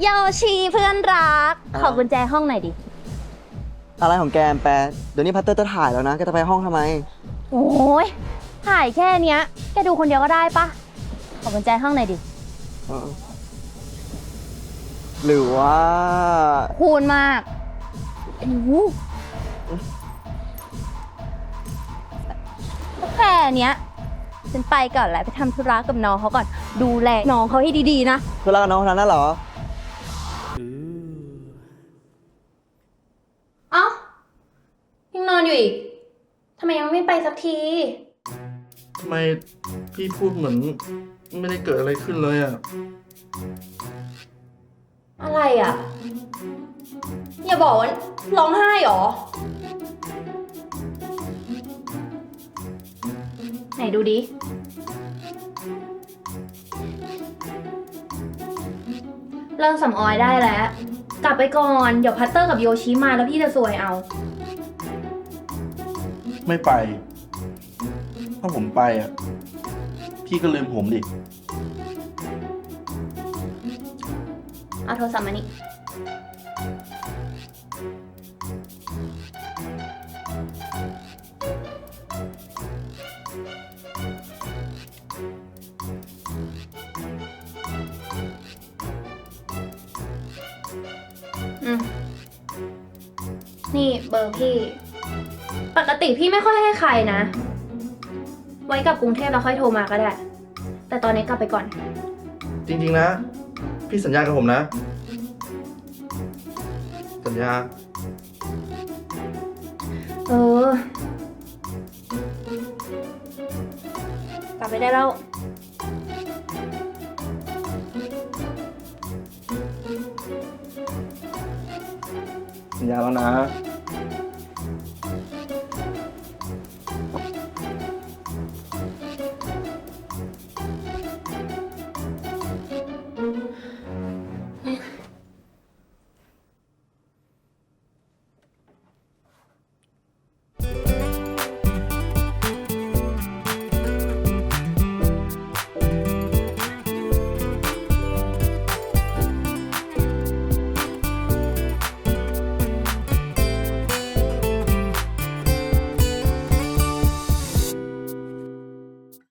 โยชีเพื่อนรักอ่าขอกุญแจห้องหน่อยดิ อะไรของแกแอมแปรเดี๋ยวนี้พัตเตอร์จะถ่ายแล้วนะแกจะไปห้องทำไม โอ้ยถ่ายแค่เนี้ย แกดูคนเดียวก็ได้ปะ ขอกุญแจห้องหน่อยดิเออหรือว่า คูณมากโอ้โหแค่เนี้ยฉันไปก่อนแหละไปทำธุระกับน้องเขาก่อน ดูแลน้องเขาให้ดีๆนะเพื่อนรักกับน้องคนนั้นน่ะเหรอเอ้ อนอยู่อีกทำไมยังไม่ไปสักที ทำไมพี่พูดเหมือน ไม่ได้เกิดอะไรขึ้นเลยอะ อะไรอะ อย่าบอกว่าร้องไห้หรอ ไหนดูดิเลิกสำออยได้แล้ว กลับไปก่อน เดี๋ยวพัตเตอร์กับโยชิมาแล้วพี่จะซวยเอา ไม่ไป ถ้าผมไปอะ พี่ก็ลืมผมดิ เอาโทรศัพท์มานี่ อืม นี่เบอร์พี่ ปกติพี่ไม่ค่อยให้ใครนะ ไว้กลับกรุงเทพแล้วค่อยโทรมาก็ได้ แต่ตอนนี้กลับไปก่อน จริงๆนะ พี่สัญญากับผมนะ สัญญา เออ กลับไปได้แล้ว สัญญาแล้วนะ